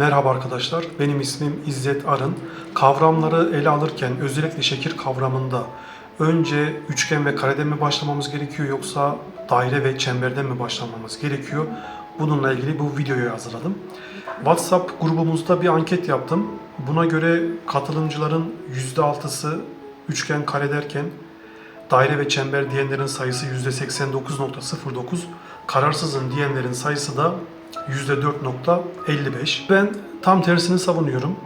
Merhaba arkadaşlar, benim ismim İzzet Arın. Kavramları ele alırken özellikle şekil kavramında önce üçgen ve kareden mi başlamamız gerekiyor yoksa daire ve çemberden mi başlamamız gerekiyor? Bununla ilgili bu videoyu hazırladım. WhatsApp grubumuzda bir anket yaptım. Buna göre katılımcıların %6'sı üçgen kare derken daire ve çember diyenlerin sayısı %89.09, kararsızın diyenlerin sayısı da %4.55. Ben tam tersini savunuyorum.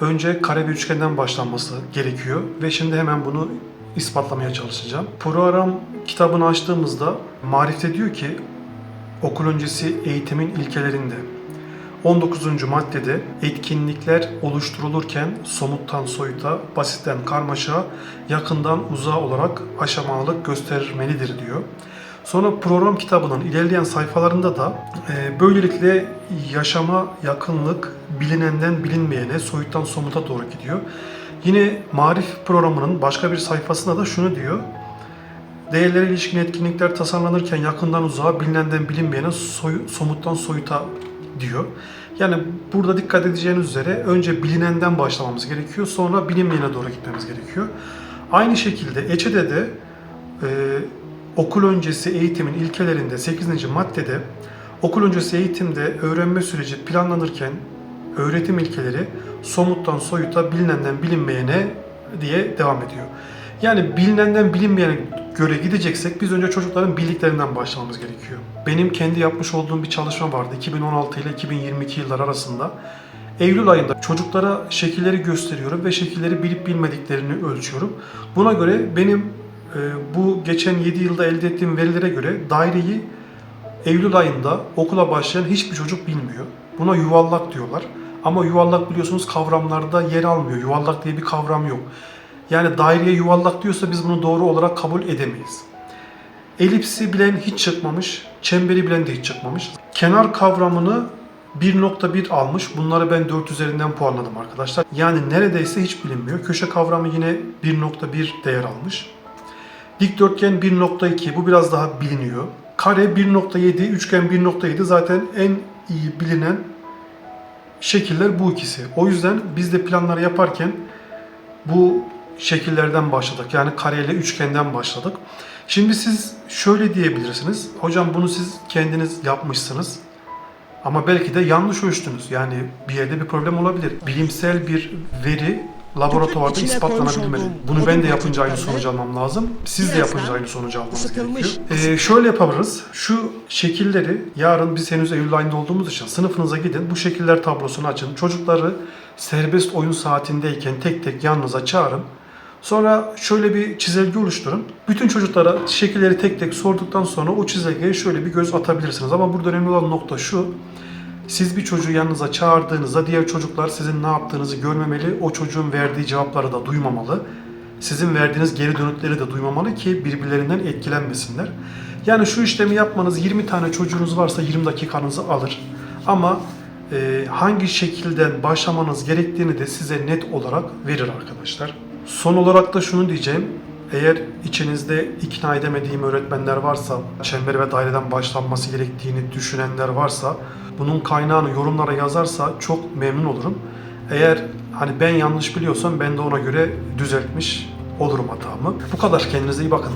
Önce kare bir üçgenden başlanması gerekiyor ve şimdi hemen bunu ispatlamaya çalışacağım. Program kitabını açtığımızda Marif'te diyor ki okul öncesi eğitimin ilkelerinde 19. maddede etkinlikler oluşturulurken somuttan soyuta, basitten karmaşa, yakından uzağa olarak aşamalık göstermelidir diyor. Sonra program kitabının ilerleyen sayfalarında da e, böylelikle yaşama yakınlık bilinenden bilinmeyene, soyuttan somuta doğru gidiyor. Yine Marif programının başka bir sayfasında da şunu diyor. Değerlere ilişkin etkinlikler tasarlanırken yakından uzağa, bilinenden bilinmeyene, soy- somuttan soyuta diyor. Yani burada dikkat edeceğiniz üzere önce bilinenden başlamamız gerekiyor, sonra bilinmeyene doğru gitmemiz gerekiyor. Aynı şekilde Eçe'de de e, okul öncesi eğitimin ilkelerinde 8. maddede okul öncesi eğitimde öğrenme süreci planlanırken öğretim ilkeleri somuttan soyuta, bilinenden bilinmeyene diye devam ediyor. Yani bilinenden bilinmeyene göre gideceksek biz önce çocukların bildiklerinden başlamamız gerekiyor. Benim kendi yapmış olduğum bir çalışma vardı 2016 ile 2022 yıllar arasında. Eylül ayında çocuklara şekilleri gösteriyorum ve şekilleri bilip bilmediklerini ölçüyorum. Buna göre benim bu geçen 7 yılda elde ettiğim verilere göre daireyi Eylül ayında okula başlayan hiçbir çocuk bilmiyor. Buna yuvarlak diyorlar. Ama yuvarlak biliyorsunuz kavramlarda yer almıyor. Yuvarlak diye bir kavram yok. Yani daireye yuvarlak diyorsa biz bunu doğru olarak kabul edemeyiz. Elipsi bilen hiç çıkmamış, çemberi bilen de hiç çıkmamış. Kenar kavramını 1.1 almış. Bunları ben 4 üzerinden puanladım arkadaşlar. Yani neredeyse hiç bilinmiyor. Köşe kavramı yine 1.1 değer almış. Dikdörtgen 1.2 bu biraz daha biliniyor. Kare 1.7, üçgen 1.7 zaten en iyi bilinen şekiller bu ikisi. O yüzden biz de planları yaparken bu şekillerden başladık. Yani kareyle üçgenden başladık. Şimdi siz şöyle diyebilirsiniz. Hocam bunu siz kendiniz yapmışsınız. Ama belki de yanlış ölçtünüz. Yani bir yerde bir problem olabilir. Bilimsel bir veri laboratuvarda içine ispatlanabilmeli. Bunu ben de yapınca aynı sonucu almam lazım. Siz de yapınca aynı sonucu almanız gerekiyor. Ee, şöyle yapabiliriz. Şu şekilleri yarın biz henüz Eylül ayında olduğumuz için sınıfınıza gidin. Bu şekiller tablosunu açın. Çocukları serbest oyun saatindeyken tek tek yanınıza çağırın. Sonra şöyle bir çizelge oluşturun. Bütün çocuklara şekilleri tek tek sorduktan sonra o çizelgeye şöyle bir göz atabilirsiniz. Ama burada önemli olan nokta şu. Siz bir çocuğu yanınıza çağırdığınızda diğer çocuklar sizin ne yaptığınızı görmemeli, o çocuğun verdiği cevapları da duymamalı. Sizin verdiğiniz geri dönütleri de duymamalı ki birbirlerinden etkilenmesinler. Yani şu işlemi yapmanız 20 tane çocuğunuz varsa 20 dakikanızı alır. Ama e, hangi şekilden başlamanız gerektiğini de size net olarak verir arkadaşlar. Son olarak da şunu diyeceğim. Eğer içinizde ikna edemediğim öğretmenler varsa, çember ve daireden başlanması gerektiğini düşünenler varsa, bunun kaynağını yorumlara yazarsa çok memnun olurum. Eğer hani ben yanlış biliyorsam ben de ona göre düzeltmiş olurum hatamı. Bu kadar. Kendinize iyi bakın.